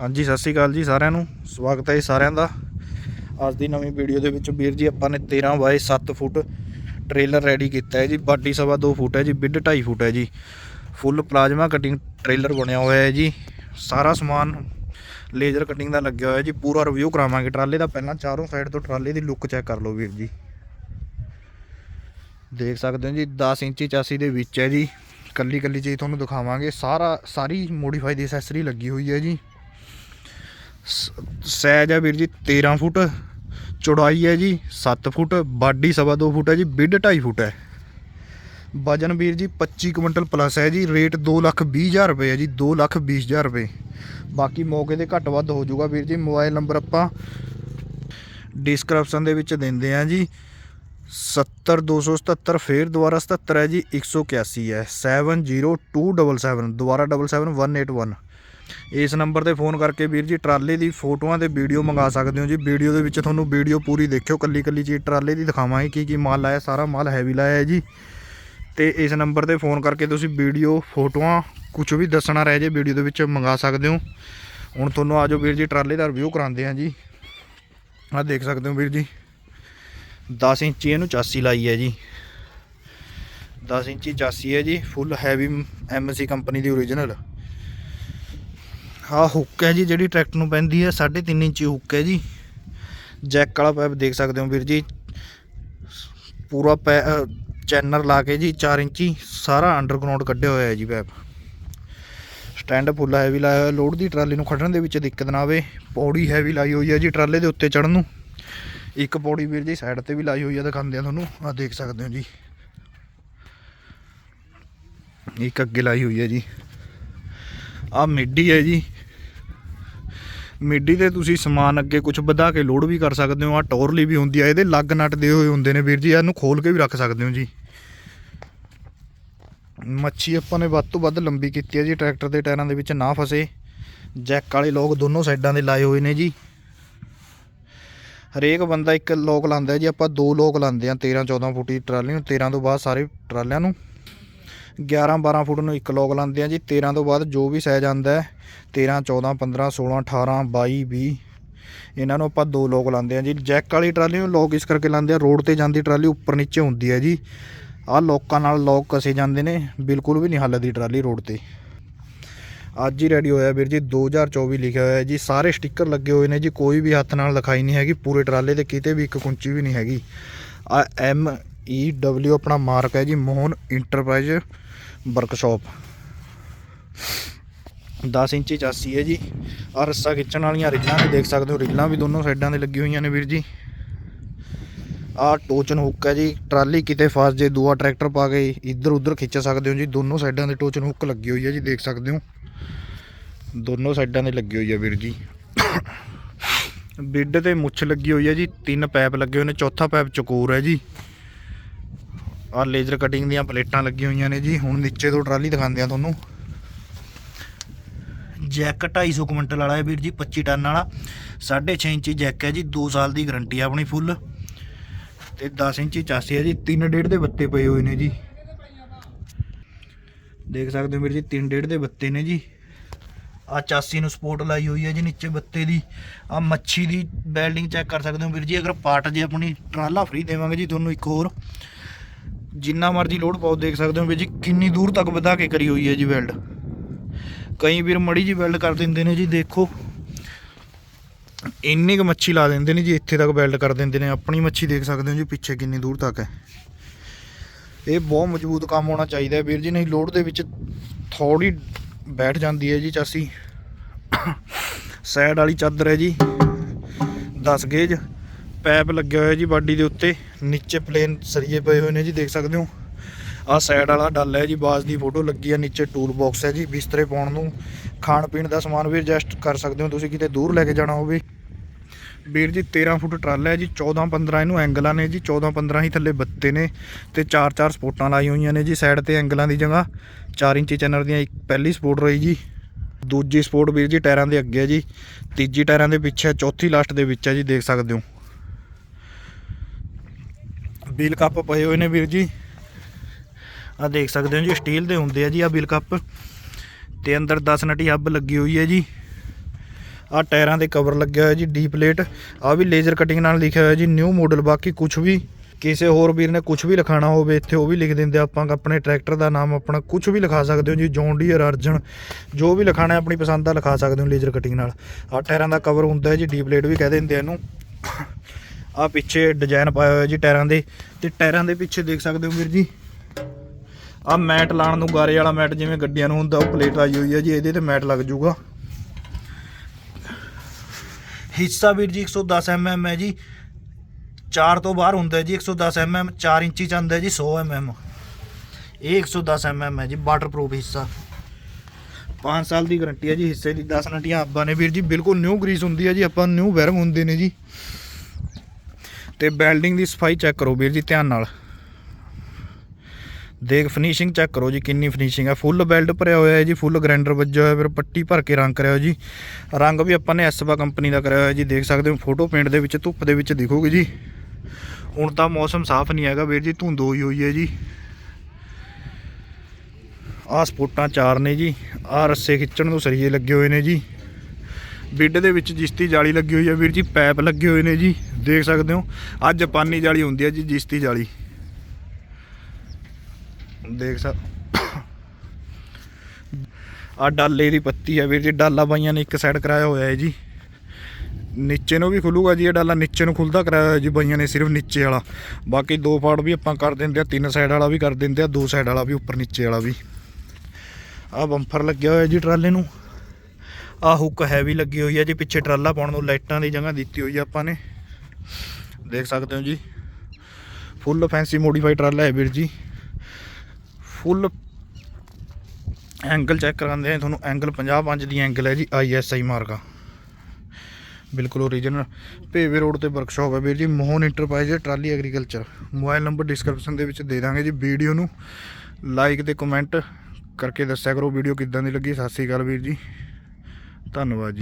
ਹਾਂਜੀ, ਸਤਿ ਸ਼੍ਰੀ ਅਕਾਲ ਜੀ ਸਾਰਿਆਂ ਨੂੰ। ਸਵਾਗਤ ਹੈ ਜੀ ਸਾਰਿਆਂ ਦਾ। ਅੱਜ ਦੀ ਨਵੀਂ ਵੀਡੀਓ ਦੇ ਵਿੱਚ ਵੀਰ ਜੀ, ਆਪਾਂ ਨੇ 13 ਬਾਏ 7 ਫੁੱਟ ਟ੍ਰੇਲਰ ਰੈਡੀ ਕੀਤਾ ਹੈ ਜੀ। ਬਾਡੀ ਸਵਾ 2 ਫੁੱਟ ਹੈ ਜੀ, ਬਿੱਡ 2.5 ਫੁੱਟ ਹੈ ਜੀ। ਫੁੱਲ ਪਲਾਜ਼ਮਾ ਕਟਿੰਗ ਟ੍ਰੇਲਰ ਬਣਿਆ ਹੋਇਆ ਹੈ ਜੀ। ਸਾਰਾ ਸਮਾਨ ਲੇਜ਼ਰ ਕਟਿੰਗ ਦਾ ਲੱਗਿਆ ਹੋਇਆ ਜੀ। ਪੂਰਾ ਰਿਵਿਊ ਕਰਾਵਾਂਗੇ। ਟਰਾਲੇ ਦਾ ਪਹਿਲਾਂ ਚਾਰੋਂ ਸਾਈਡ ਤੋਂ ਟਰਾਲੇ ਦੀ ਲੁੱਕ ਚੈੱਕ ਕਰ ਲਓ ਵੀਰ ਜੀ। ਦੇਖ ਸਕਦੇ ਹੋ ਜੀ 10 ਇੰਚੀ ਚਾਸੀ ਦੇ ਵਿੱਚ ਹੈ ਜੀ। ਕੱਲੀ ਕੱਲੀ ਚੀਜ਼ ਤੁਹਾਨੂੰ ਦਿਖਾਵਾਂਗੇ। ਸਾਰਾ, ਸਾਰੀ ਮੋਡੀਫਾਈ ਦੀ ਐਕਸੈਸਰੀ ਲੱਗੀ ਹੋਈ ਹੈ ਜੀ। ਸੈਜ ਹੈ ਵੀਰ ਜੀ 13 ਫੁੱਟ, ਚੌੜਾਈ ਹੈ ਜੀ 7 ਫੁੱਟ, ਬਾਡੀ ਸਵਾ 2 ਫੁੱਟ ਹੈ ਜੀ, ਬਿੱਡ 2.5 ਫੁੱਟ ਹੈ। ਵਜਨ ਵੀਰ ਜੀ 25 ਕੁਇੰਟਲ ਪਲੱਸ ਹੈ ਜੀ, ਰੇਟ 2 ਲੱਖ 20 ਹਜ਼ਾਰ ਰੁਪਏ ਹੈ ਜੀ 2 ਲੱਖ 20 ਹਜ਼ਾਰ ਰੁਪਏ। ਬਾਕੀ ਮੌਕੇ ਤੇ ਘੱਟ ਵੱਧ ਹੋ ਜਾਊਗਾ ਵੀਰ ਜੀ, ਮੋਬਾਈਲ ਨੰਬਰ ਆਪਾਂ ਡਿਸਕ੍ਰਿਪਸ਼ਨ ਦੇ ਵਿੱਚ ਦਿੰਦੇ ਆ ਜੀ। 70277 ਫੇਰ ਦੁਬਾਰਾ 77 ਹੈ ਜੀ 181 ਹੈ। 702777 ਦੁਬਾਰਾ 77181 ਇਸ ਨੰਬਰ ਤੇ ਫੋਨ ਕਰਕੇ ਵੀਰ ਜੀ ਟਰਾਲੇ ਦੀ ਫੋਟੋਆਂ ਤੇ ਵੀਡੀਓ ਮੰਗਾ ਸਕਦੇ ਹੋ ਜੀ। ਵੀਡੀਓ ਦੇ ਵਿੱਚ ਤੁਹਾਨੂੰ ਵੀਡੀਓ ਪੂਰੀ ਦੇਖਿਓ। ਕੱਲੀ ਕੱਲੀ ਚੀਜ਼ ਟਰਾਲੇ ਦੀ ਦਿਖਾਵਾਂਗੇ ਕੀ ਕੀ ਮਾਲ ਲਾਇਆ, ਸਾਰਾ ਮਾਲ ਹੈਵੀ ਲਾਇਆ ਹੈ ਜੀ। ਤੇ ਇਸ ਨੰਬਰ ਤੇ ਫੋਨ ਕਰਕੇ ਤੁਸੀਂ ਵੀਡੀਓ, ਫੋਟੋਆਂ ਕੁਝ ਵੀ ਦੱਸਣਾ ਰਹਿ ਜੇ ਵੀਡੀਓ ਦੇ ਵਿੱਚ ਮੰਗਾ ਸਕਦੇ ਹੋ। ਹੁਣ ਤੁਹਾਨੂੰ ਆਜੋ ਵੀਰ ਜੀ, ਟਰਾਲੇ ਦਾ ਰਿਵਿਊ ਕਰਾਉਂਦੇ ਹਾਂ ਜੀ। ਆਹ ਦੇਖ ਸਕਦੇ ਹੋ ਵੀਰ ਜੀ। 10 ਇੰਚੀ ਇਹਨੂੰ ਚਾਸੀ ਲਾਈ ਹੈ ਜੀ। 10 ਇੰਚੀ ਚਾਸੀ ਹੈ ਜੀ ਫੁੱਲ ਹੈਵੀ ਐਮਸੀ ਕੰਪਨੀ ਦੀ ਓਰੀਜਨਲ ਆਹ ਹੁੱਕ ਹੈ ਜੀ, ਜਿਹੜੀ ਟਰੈਕਟਰ ਨੂੰ ਪੈਂਦੀ ਹੈ 3.5 ਇੰਚੀ ਹੁੱਕ ਹੈ ਜੀ। ਜੈਕ ਵਾਲਾ ਪਾਈਪ ਦੇਖ ਸਕਦੇ ਹੋ ਵੀਰ ਜੀ। ਪੂਰਾ ਪੈ ਚੈਨਰ ਲਾ ਕੇ ਜੀ 4 ਇੰਚੀ ਸਾਰਾ ਅੰਡਰਗਰਾਉਂਡ ਕੱਢਿਆ ਹੋਇਆ ਹੈ ਜੀ ਪਾਈਪ ਸਟੈਂਡ ਫੁੱਲ ਹੈਵੀ ਲਾਇਆ ਹੋਇਆ, ਲੋਡ ਦੀ ਟਰਾਲੀ ਨੂੰ ਖੜਨ ਦੇ ਵਿੱਚ ਦਿੱਕਤ ਨਾ ਆਵੇ। ਪੌੜੀ ਹੈਵੀ ਲਾਈ ਹੋਈ ਹੈ ਜੀ ਟਰਾਲੇ ਦੇ ਉੱਤੇ ਚੜਨ ਨੂੰ। ਇੱਕ ਪੌੜੀ ਵੀਰ ਜੀ ਸਾਈਡ ਤੇ ਵੀ ਲਾਈ ਹੋਈ ਹੈ, ਦਿਖਾਉਂਦੇ ਆ ਤੁਹਾਨੂੰ। ਆ ਦੇਖ ਸਕਦੇ ਹੋ ਜੀ। ਇੱਕ ਅੱਗੇ ਲਾਈ ਹੋਈ ਹੈ ਜੀ। ਆ ਮਿੱਡੀ ਹੈ ਜੀ। ਮਿੱਡੀ ਤੇ ਤੁਸੀਂ ਸਮਾਨ ਅੱਗੇ ਕੁਝ ਵਧਾ ਕੇ ਲੋਡ ਵੀ ਕਰ ਸਕਦੇ ਹੋ ਆ ਟੋਰਲੀ ਵੀ ਹੁੰਦੀ ਆ, ਇਹਦੇ ਲੱਗ ਨਟ ਦੇ ਹੋਏ ਹੁੰਦੇ ਨੇ ਵੀਰ ਜੀ, ਇਹਨੂੰ ਖੋਲ ਕੇ ਵੀ ਰੱਖ ਸਕਦੇ ਹੋ ਜੀ। ਮੱਛੀ ਆਪਾਂ ਨੇ ਵੱਧ ਤੋਂ ਵੱਧ ਲੰਬੀ ਕੀਤੀ ਹੈ ਜੀ, ਟਰੈਕਟਰ ਦੇ ਟਾਇਰਾਂ ਦੇ ਵਿੱਚ ਨਾ ਫਸੇ। ਜੈਕ ਵਾਲੇ ਲੋਕ ਦੋਨੋਂ ਸਾਈਡਾਂ ਦੇ ਲਾਏ ਹੋਏ ਨੇ ਜੀ। ਹਰੇਕ ਬੰਦਾ ਇੱਕ ਲੋਕ ਲਾਉਂਦਾ ਜੀ, ਆਪਾਂ ਦੋ ਲੋਕ ਲਾਉਂਦੇ ਆ 13 14 ਫੁੱਟੀ ਟਰਾਲੀ ਨੂੰ 13 ਤੋਂ ਬਾਅਦ ਸਾਰੇ ਟਰਾਲਿਆਂ ਨੂੰ। 11 12 ਫੁੱਟ ਨੂੰ ਇੱਕ ਲੋਕ ਲਾਉਂਦੇ ਆ ਜੀ। 13 ਤੋਂ ਬਾਅਦ ਜੋ ਵੀ ਸਾਈਜ਼ ਆਂਦਾ ਹੈ 13 14 15 16 18 22 20 ਇਹਨਾਂ ਨੂੰ ਆਪਾਂ ਦੋ ਲੋਕ ਲਾਉਂਦੇ ਆ ਜੀ। ਜੈਕ ਵਾਲੀ ਟਰਾਲੀ ਨੂੰ ਲੋਕ ਇਸ ਕਰਕੇ ਲਾਉਂਦੇ ਆ, ਰੋਡ ਤੇ ਜਾਂਦੀ ਟਰਾਲੀ ਉੱਪਰ ਨੀਚੇ ਹੁੰਦੀ ਹੈ ਜੀ। ਆਹ ਲੋਕਾਂ ਨਾਲ ਲੋਕ ਕਸੇ ਜਾਂਦੇ ਨੇ, ਬਿਲਕੁਲ ਵੀ ਨਹੀਂ ਹੱਲਦੀ ਟਰਾਲੀ ਰੋਡ ਤੇ। ਅੱਜ ਹੀ ਰੈਡੀ ਹੋਇਆ ਵੀਰ ਜੀ 2024 ਲਿਖਿਆ ਹੋਇਆ ਜੀ। ਸਾਰੇ ਸਟicker ਲੱਗੇ ਹੋਏ ਨੇ ਜੀ, ਕੋਈ ਵੀ ਹੱਥ ਨਾਲ ਲਿਖਾਈ ਨਹੀਂ ਹੈਗੀ, ਪੂਰੇ ਟਰਾਲੇ ਤੇ ਕਿਤੇ ਵੀ ਇੱਕ ਕੁੰਚੀ ਵੀ ਨਹੀਂ ਹੈਗੀ। ਆ ਐਮ ਈ ਡਬਲਿਊ ਆਪਣਾ ਮਾਰਕ ਹੈ ਜੀ, ਮੋਹਨ ਇੰਟਰਪ੍ਰਾਈਜ਼ ਵਰਕਸ਼ਾਪ 10 ਇੰਚੀ ਚਾਸੀ ਹੈ ਜੀ। ਆ ਰੱਸਾ ਖਿੱਚਣ ਵਾਲੀਆਂ ਰੀਲਾਂ ਨੇ ਦੇਖ ਸਕਦੇ ਹੋ। ਰੀਲਾਂ ਵੀ ਦੋਨੋਂ ਸਾਈਡਾਂ ਤੇ ਲੱਗੀ ਹੋਈਆਂ ਨੇ ਵੀਰ ਜੀ। ਆ ਟੋਚਨ ਹੁੱਕ ਹੈ ਜੀ। ਟਰਾਲੀ ਕਿਤੇ ਫਸ ਜੇ, ਦੂਆ ਟਰੈਕਟਰ ਪਾ ਕੇ ਇੱਧਰ ਉੱਧਰ ਖਿੱਚ ਸਕਦੇ ਹੋ ਜੀ। ਦੋਨੋਂ ਸਾਈਡਾਂ ਤੇ ਟੋਚਨ ਹੁੱਕ ਲੱਗੀ ਹੋਈ ਹੈ ਜੀ, ਦੇਖ ਸਕਦੇ ਹੋ। ਦੋਨੋਂ ਸਾਈਡਾਂ ਤੇ ਲੱਗੀ ਹੋਈ ਹੈ ਵੀਰ ਜੀ। ਬਿੱਡ ਤੇ ਮੁੱਛ ਲੱਗੀ ਹੋਈ ਹੈ ਜੀ। ਤਿੰਨ ਪੈਪ ਲੱਗੇ ਹੋਏ ਨੇ। ਚੌਥਾ ਪੈਪ ਚਕੋਰ ਹੈ ਜੀ। ਆ ਲੇਜ਼ਰ ਕਟਿੰਗ ਦੀਆਂ ਪਲੇਟਾਂ ਲੱਗੀਆਂ ਹੋਈਆਂ ਨੇ ਜੀ। ਹੁਣ ਨੀਚੇ ਤੋਂ ਟਰਾਲੀ ਦਿਖਾਉਂਦੇ ਆ ਤੁਹਾਨੂੰ। ਜੈਕ 250 ਕੁਇੰਟਲ ਵਾਲਾ ਹੈ ਵੀਰ ਜੀ 25 ਟਨ ਵਾਲਾ। 6.5 ਇੰਚੀ ਜੈਕ ਹੈ ਜੀ 2 ਸਾਲ ਦੀ ਗਾਰੰਟੀ ਆ ਆਪਣੀ ਫੁੱਲ। ਤੇ 10 ਇੰਚੀ ਚਾਸੀ ਹੈ ਜੀ 3.5 ਦੇ ਬੱਤੇ ਪਏ ਹੋਏ ਨੇ ਜੀ। ਦੇਖ ਸਕਦੇ ਹੋ ਵੀਰ ਜੀ 3.5 ਦੇ ਬੱਤੇ ਨੇ ਜੀ। ਆ ਚਾਸੀ ਨੂੰ ਸਪੋਰਟ ਲਾਈ ਹੋਈ ਹੈ ਜੀ ਨੀਚੇ ਬੱਤੇ ਦੀ। ਆ ਮੱਛੀ ਦੀ ਬੈਲਡਿੰਗ ਚੈੱਕ ਕਰ ਸਕਦੇ ਹੋ ਵੀਰ ਜੀ, ਅਗਰ ਪਾਰਟ ਜੇ ਆਪਣੀ ਟਰਾਲਾ ਫ੍ਰੀ ਦੇਵਾਂਗੇ ਜੀ ਤੁਹਾਨੂੰ ਇੱਕ ਹੋਰ। ਜਿੰਨਾ ਮਰਜ਼ੀ ਲੋਡ ਪਾਓ, ਦੇਖ ਸਕਦੇ ਹੋ ਵੀਰ ਜੀ ਕਿੰਨੀ ਦੂਰ ਤੱਕ ਵਧਾ ਕੇ ਕਰੀ ਹੋਈ ਹੈ ਜੀ ਵੈਲਡ। ਕਈ ਵੀਰ ਮੜੀ ਜੀ ਵੈਲਡ ਕਰ ਦਿੰਦੇ ਨੇ ਜੀ, ਦੇਖੋ। ਇੰਨੀ ਕੁ ਮੱਛੀ ਲਾ ਦਿੰਦੇ ਨੇ ਜੀ, ਇੱਥੇ ਤੱਕ ਵੈਲਡ ਕਰ ਦਿੰਦੇ ਨੇ। ਆਪਣੀ ਮੱਛੀ ਦੇਖ ਸਕਦੇ ਹੋ ਜੀ, ਪਿੱਛੇ ਕਿੰਨੀ ਦੂਰ ਤੱਕ ਹੈ। ਇਹ ਬਹੁਤ ਮਜ਼ਬੂਤ ਕੰਮ ਹੋਣਾ ਚਾਹੀਦਾ ਹੈ ਵੀਰ ਜੀ, ਨਹੀਂ ਲੋਡ ਦੇ ਵਿੱਚ ਥੋੜੀ ਬੈਠ ਜਾਂਦੀ ਹੈ ਜੀ, ਚਾਸੀ। ਸਾਈਡ ਵਾਲੀ ਚਾਦਰ ਹੈ ਜੀ 10 ਗੇਜ। ਪੈਪ ਲੱਗਿਆ ਹੋਇਆ ਜੀ ਬਾਡੀ ਦੇ ਉੱਤੇ, ਨੀਚੇ ਪਲੇਨ ਸਰੀਏ ਪਏ ਹੋਏ ਨੇ ਜੀ, ਦੇਖ ਸਕਦੇ ਹੋ। ਆਹ ਸਾਈਡ ਵਾਲਾ ਡੱਲ ਹੈ ਜੀ, ਬਾਜ਼ ਦੀ ਫੋਟੋ ਲੱਗੀ ਹੈ ਨੀਚੇ ਟੂਲ ਬਾਕਸ ਹੈ ਜੀ, ਬਿਸਤਰੇ ਪਾਉਣ ਨੂੰ, ਖਾਣ ਪੀਣ ਦਾ ਸਮਾਨ ਵੀ ਐਡਜਸਟ ਕਰ ਸਕਦੇ ਹੋ, ਤੁਸੀਂ ਕਿਤੇ ਦੂਰ ਲੈ ਕੇ ਜਾਣਾ ਹੋਵੇ। ਵੀਰ ਜੀ 13 ਫੁੱਟ ਟਰਾਲਾ ਹੈ ਜੀ 14 15 ਇਹਨੂੰ ਐਂਗਲਾਂ ਨੇ ਜੀ 14 15 ਹੀ ਥੱਲੇ ਬੱਤੇ ਨੇ ਤੇ 4-4 ਸਪੋਰਟਾਂ ਲਾਈ ਹੋਈਆਂ ਨੇ ਜੀ ਸਾਈਡ ਤੇ ਐਂਗਲਾਂ ਦੀ ਜਗ੍ਹਾ 4 ਇੰਚੀ ਚੈਨਲ ਦੀਆਂ ਇੱਕ ਪਹਿਲੀ ਸਪੋਰਟ ਰਹੀ ਜੀ, ਦੂਜੀ ਸਪੋਰਟ ਵੀਰ ਜੀ, ਟਾਇਰਾਂ ਦੇ ਅੱਗੇ ਹੈ ਜੀ, ਤੀਜੀ ਟਾਇਰਾਂ ਦੇ ਪਿੱਛੇ ਚੌਥੀ ਲਾਸਟ ਦੇ ਵਿੱਚ ਹੈ ਜੀ, ਦੇਖ ਸਕਦੇ ਹੋ। ਬਿਲ ਕੱਪ ਪਏ ਹੋਏ ਨੇ ਵੀਰ ਜੀ। ਆ ਦੇਖ ਸਕਦੇ ਹੋ ਜੀ ਸਟੀਲ ਦੇ ਹੁੰਦੇ ਆ ਜੀ ਆ ਬਿਲ ਕੱਪ। ਤੇ ਅੰਦਰ 10 ਨਟੀ ਹੱਬ ਲੱਗੀ ਹੋਈ ਹੈ ਜੀ। ਆ ਟਾਇਰਾਂ ਦੇ ਕਵਰ ਲੱਗਿਆ ਹੋਇਆ ਜੀ ਡੀ ਪਲੇਟ ਆ ਵੀ ਲੇਜ਼ਰ ਕਟਿੰਗ ਨਾਲ ਲਿਖਿਆ ਹੋਇਆ ਜੀ ਨਿਊ ਮਾਡਲ ਬਾਕੀ ਕੁਝ ਵੀ। ਕਿਸੇ ਹੋਰ ਵੀਰ ਨੇ ਕੁਝ ਵੀ ਲਿਖਾਣਾ ਹੋਵੇ, ਇੱਥੇ ਉਹ ਵੀ ਲਿਖ ਦਿੰਦੇ ਆਪਾਂ, ਆਪਣੇ ਟਰੈਕਟਰ ਦਾ ਨਾਮ ਆਪਣਾ ਕੁਝ ਵੀ ਲਿਖਾ ਸਕਦੇ ਹੋ ਜੀ ਜੌਨ ਡੀਅਰ ਅਰਜਨ ਜੋ ਵੀ ਲਿਖਾਣਾ ਆਪਣੀ ਪਸੰਦ ਦਾ ਲਿਖਾ ਸਕਦੇ ਹੋ ਲੇਜ਼ਰ ਕਟਿੰਗ ਨਾਲ। ਆ ਟਾਇਰਾਂ ਦਾ ਕਵਰ ਹੁੰਦਾ ਹੈ ਜੀ ਡੀ ਪਲੇਟ ਵੀ ਕਹਿ ਦਿੰਦੇ ਇਹਨੂੰ। ਆ ਪਿੱਛੇ ਡਿਜ਼ਾਈਨ ਪਾਇਆ ਹੋਇਆ ਜੀ ਟਾਇਰਾਂ ਦੇ, ਤੇ ਟਾਇਰਾਂ ਦੇ ਪਿੱਛੇ ਦੇਖ ਸਕਦੇ ਹੋ ਵੀਰ ਜੀ। ਆ ਮੈਟ ਲਾਉਣ ਨੂੰ ਗਾਰੇ ਵਾਲਾ ਮੈਟ ਜਿਵੇਂ ਗੱਡੀਆਂ ਨੂੰ ਹੁੰਦਾ, ਉਹ ਪਲੇਟ ਆਈ ਹੋਈ ਹੈ ਜੀ, ਇਹਦੇ ਤੇ ਮੈਟ ਲੱਗ ਜਾਊਗਾ ਹਿੱਸਾ ਵੀਰ ਜੀ 110 mm ਹੈ ਜੀ। 4 ਤੋਂ ਬਾਹਰ ਹੁੰਦਾ ਹੈ ਜੀ 110 mm 4 ਇੰਚੀ ਚ ਆਉਂਦਾ ਹੈ ਜੀ 100 mm ਇਹ 110 mm ਹੈ ਜੀ ਵਾਟਰਪ੍ਰੂਫ ਹਿੱਸਾ। 5 ਸਾਲ ਦੀ ਗਾਰੰਟੀ ਹੈ ਜੀ, ਹਿੱਸੇ ਦੀ 10 ਨਟੀਆਂ ਆਪਾਂ ਨੇ ਵੀਰ ਜੀ, ਬਿਲਕੁਲ ਨਿਊ ਗਰੀਸ ਹੁੰਦੀ ਹੈ ਜੀ, ਆਪਾਂ ਨਿਊ ਵੈਰਮ ਹੁੰਦੇ ਨੇ ਜੀ। ਤੇ ਬੈਲਡਿੰਗ ਦੀ ਸਫ਼ਾਈ ਚੈੱਕ ਕਰੋ ਵੀਰ ਜੀ, ਧਿਆਨ ਨਾਲ। ਦੇਖ ਫਿਨਿਸ਼ਿੰਗ ਚੈੱਕ ਕਰੋ ਜੀ, ਕਿੰਨੀ ਫਿਨਿਸ਼ਿੰਗ ਹੈ ਫੁੱਲ ਬੈਲਡ ਭਰਿਆ ਹੋਇਆ ਹੈ ਜੀ, ਫੁੱਲ ਗ੍ਰੈਂਡਰ ਵੱਜਿਆ ਹੋਇਆ, ਫਿਰ ਪੱਟੀ ਭਰ ਕੇ ਰੰਗ ਕਰਿਆ ਹੋਇਆ ਜੀ। ਰੰਗ ਵੀ ਆਪਾਂ ਨੇ ਐਸਬਾ ਕੰਪਨੀ ਦਾ ਕਰਿਆ ਹੋਇਆ ਜੀ, ਦੇਖ ਸਕਦੇ ਹੋ, ਫੋਟੋ ਪੇਂਟ ਦੇ ਵਿੱਚ, ਧੁੱਪ ਦੇ ਵਿੱਚ ਦਿਖੂਗੀ ਜੀ। ਹੁਣ ਤਾਂ ਮੌਸਮ ਸਾਫ਼ ਨਹੀਂ ਹੈਗਾ ਵੀਰ ਜੀ, ਧੁੰਦ ਹੋਈ ਹੋਈ ਹੈ ਜੀ। ਆਹ ਸਪੋਟਾਂ ਚਾਰ ਨੇ ਜੀ, ਆਹ ਰੱਸੇ ਖਿੱਚਣ ਨੂੰ ਸਰੀਏ ਲੱਗੇ ਹੋਏ ਨੇ ਜੀ। ਬਿੱਡ ਦੇ ਵਿੱਚ ਜਿਸਤੀ ਜਾਲੀ ਲੱਗੀ ਹੋਈ ਹੈ ਵੀਰ ਜੀ, ਪੈਪ ਲੱਗੇ ਹੋਏ ਨੇ ਜੀ, ਦੇਖ ਸਕਦੇ ਹੋ। ਆਹ ਜਾਪਾਨੀ ਜਾਲੀ ਹੁੰਦੀ ਹੈ ਜੀ, ਜਿਸਤੀ ਜਾਲੀ। ਦੇਖ ਸਕ ਆ ਡਾਲੇ ਦੀ ਪੱਤੀ ਹੈ ਵੀਰ ਜੀ, ਡਾਲਾ ਬਾਈਆਂ ਨੇ ਇੱਕ ਸਾਈਡ ਕਰਾਇਆ ਹੋਇਆ ਹੈ ਜੀ। ਨੀਚੇ ਨੂੰ ਵੀ ਖੁੱਲੂਗਾ ਜੀ, ਇਹ ਡਾਲਾ ਨੀਚੇ ਨੂੰ ਖੁੱਲਦਾ ਕਰਾਇਆ ਹੋਇਆ ਜੀ, ਬਾਈਆਂ ਨੇ ਸਿਰਫ ਨੀਚੇ ਵਾਲਾ। ਬਾਕੀ ਦੋ ਪਾਰਟ ਵੀ ਆਪਾਂ ਕਰ ਦਿੰਦੇ ਆ ਤਿੰਨ ਸਾਈਡ ਵਾਲਾ ਵੀ ਕਰ ਦਿੰਦੇ ਆ ਦੋ ਸਾਈਡ ਵਾਲਾ ਵੀ, ਉੱਪਰ ਨੀਚੇ ਵਾਲਾ ਵੀ। ਆ ਬੰਫਰ ਲੱਗਿਆ ਹੋਇਆ ਜੀ ਟਰਾਲੇ ਨੂੰ। ਆ ਹੁੱਕ ਹੈਵੀ ਲੱਗੀ ਹੋਈ ਹੈ ਜੀ, ਪਿੱਛੇ ਟਰਾਲਾ ਪਾਉਣ ਨੂੰ ਲਾਈਟਾਂ ਦੀ ਜਗ੍ਹਾ ਦਿੱਤੀ ਹੋਈ ਹੈ ਆਪਾਂ ਨੇ। ਦੇਖ ਸਕਦੇ ਹੋ ਜੀ। ਫੁੱਲ ਫੈਂਸੀ ਮੋਡੀਫਾਈਡ ਟਰਾਲਾ ਹੈ ਵੀਰ ਜੀ। ਫੁੱਲ ਐਂਗਲ ਚੈੱਕ ਕਰਾਉਂਦੇ ਆ, ਤੁਹਾਨੂੰ ਐਂਗਲ 55 ਦੀ ਐਂਗਲ ਹੈ ਜੀ ਆਈਐਸਆਈ ਮਾਰਕਾ। ਬਿਲਕੁਲ ਓਰੀਜਨਲ ਭੇਵੇ ਰੋਡ ਤੇ ਵਰਕਸ਼ਾਪ ਹੈ ਵੀਰ ਜੀ, Mohan enterprise trolley agriculture mobile number description ਦੇ ਵਿੱਚ ਦੇ ਦਾਂਗੇ ਜੀ ਵੀਡੀਓ ਨੂੰ। ਲਾਈਕ ਤੇ ਕਮੈਂਟ ਕਰਕੇ ਦੱਸਿਆ ਕਰੋ ਵੀਡੀਓ ਕਿੱਦਾਂ ਦੀ ਲੱਗੀ, ਸਤਿ ਸ਼੍ਰੀ ਅਕਾਲ ਵੀਰ ਜੀ। ਧੰਨਵਾਦ ਜੀ।